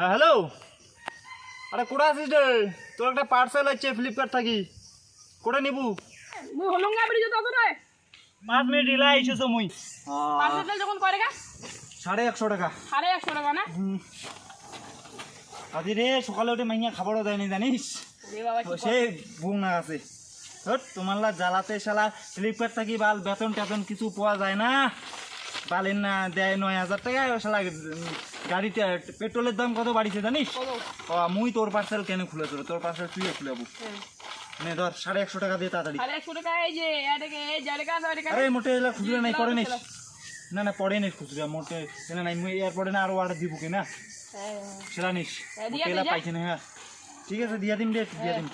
হ্যাঁ হ্যালো। আরে কোটা আছিস রে? তোর একটা পার্সেল আছে ফ্লিপকার্ট থাকি। কোটা নিবু? মুই হলঙ্গা বেরিয়ে যেত রে। পাঁচ মিনিট ইলা আইসেছো মুই। পার্সেল যখন করে গা সাড়ে একশো টাকা। সাড়ে একশো টাকা না? আজি রে সকালে উঠে মাইয়া খাবারও দেয়নি জানিস? রে বাবা কি সে বুং না আছে তোমার জ্বালাতে শালা ফ্লিপকার্ট থাকি বাল বেতন টেতন কিছু পাওয়া যায় না। বালেন না দেয় নয় হাজার টাকা শালা গাড়িতে পেট্রোলের দাম কত বাড়িছে জানিস? ও মুই তোর পার্সেল কেন খুলে তোর তোর পার্সেল তুই খুলে যাব হ্যাঁ। নে ধর সাড়ে একশো টাকা দিয়ে তাড়াতাড়ি। আরে মোটে এলা খুচরা নাই পড়ে নিস। না না পড়ে নিস খুচরা মোটে এলা নাই মুই এরপরে না আরও অর্ডার দিব কি না? সেটা নিস। হ্যাঁ, এলা পাইছে না হ্যাঁ। ঠিক আছে দিয়া দিম দে দিয়া দিম।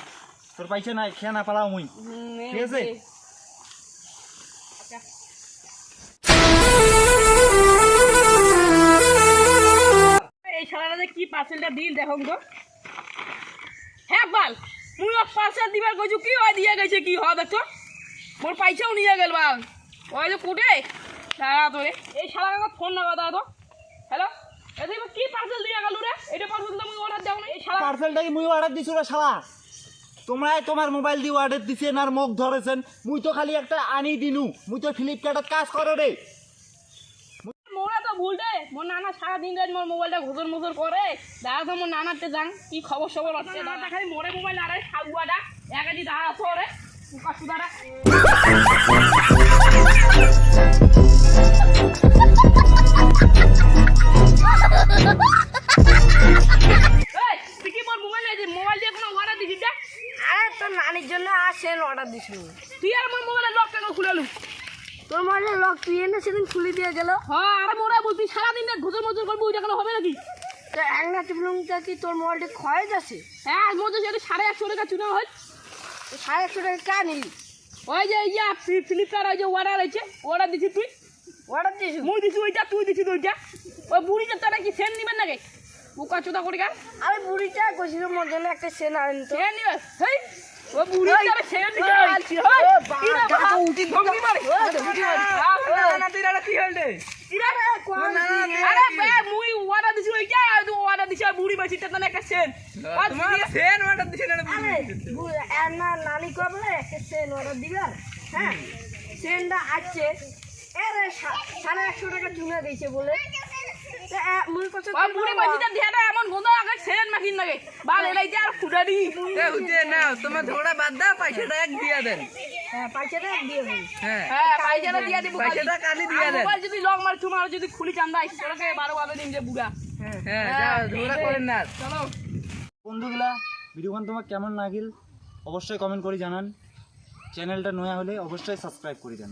তোর পাইছে না খেয়া না পালাও মুই। ঠিক আছে? পার্সেলটা দিল দেখো তো। হ্যাঁ বাল মুই পার্সেল দিবার কইছু, কি হয়, দিয়ে গেছে, কি হয় দেখো মোর পয়সাও নিয়ে গেল, বাল। ওই যে কুটে দাঁড়া তোরে। এই শালাকে ফোন না দাদা তো। হ্যালো? দেখো কি পার্সেল দিয়ে গেল রে? এটা পার্সেল তো মুই অর্ডার দাও না এই শালা পার্সেলটা কি মুই অর্ডার দিছো রে, শালা? তোমরা তোমার মোবাইল দিয়ে অর্ডার দিছেন আর মুখ ধরেছেন। মুই তো খালি একটা আনি দিনু। মুই তো ফ্লিপকার্টত কাজ করো রে। মোরা তো ভুল রে? মোর নানা সারাদিন রাত মোর মোবাইলটা ঘুষর মুসর করে। দাঁড়া তো মোর নানাতে যাং কি খবর সবর হচ্ছে? দাদা খালি মোরে মোবাইল আরে সাগুয়াটা একাজি দাঁড়া তো রে উকা সুদারা এই, তুই কি মোর মোবাইল আছে মোবাইল দিয়ে কোনো অর্ডার দিছিস যা আরে তোর নানির জন্য আসেন অর্ডার দিছিল তুই আর মোর মোবাইলের লক কেন খুলালু? তোর মানে লক তুই এনে সেদিন খুলে দিয়ে গেল। হ্যাঁ আরে মোরা বলতি সারাদিন রাত ঘুষর মুসর করবি ওইটা কেন হবে নাকি? তো এক না টিপলুংটা কি তোর মোবাইলটা ক্ষয় যাচ্ছে হ্যাঁ তো সেটা সাড়ে একশো টাকা চুনা হয় তো সাড়ে একশো টাকা কা নিলি? ওই যে ইয়া ফ্লিপকার্ট ওই যে অর্ডার আছে অর্ডার দিছিস তুই? অর্ডার দিয়েছিল মুই দিছি ওইটা তুই দিছিস ওইটা। ওই বুড়িটা তারা কি সেন নিবেন নাকি? বুকা চোদা করে গান আমি বুড়িটা কইছিল মোর একটা সেন আনেন তো। সেন নিবে? হেই ও বুড়ি ওই, তারা সেন নিবে। আলছি হেই বাবা, কি রে গাটা বাবা উঠি ধমকি মারে ধমকি মারে। কি রে আরে বে মুই অর্ডার দিছি ওইটা আর তুই অর্ডার দিছিস আর বুড়ি বাছি তার একটা সেন বু- এর না নানি কবে বলে একটা সেন অর্ডার দিবার হ্যাঁ সেনটা আছে এরে সাড়ে একশো টাকা চুনা দিয়েছে বলে। মুই কত বুড়ি এমন গন্ধ আগে সেন মাখিন লাগে বাল এলাইতে আর দি তোমার বাদ দাও পয়সাটা এক দিয়ে দেন। হ্যাঁ পয়সাটা দিয়ে হ্যাঁ। হ্যাঁ পয়সাটা দিয়ে দিব পয়সাটা কালি। দিয়ে দেন। যদি লং মার তোমার যদি খুলি চান্দা তোরকে বারো বারো দিন যে বুড়া। হ্যাঁ। চলো। বন্ধুগুলা ভিডিওখান তোমার কেমন লাগিল? অবশ্যই কমেন্ট করে জানান। চ্যানেলটা নয়া হলে অবশ্যই সাবস্ক্রাইব করে দেন।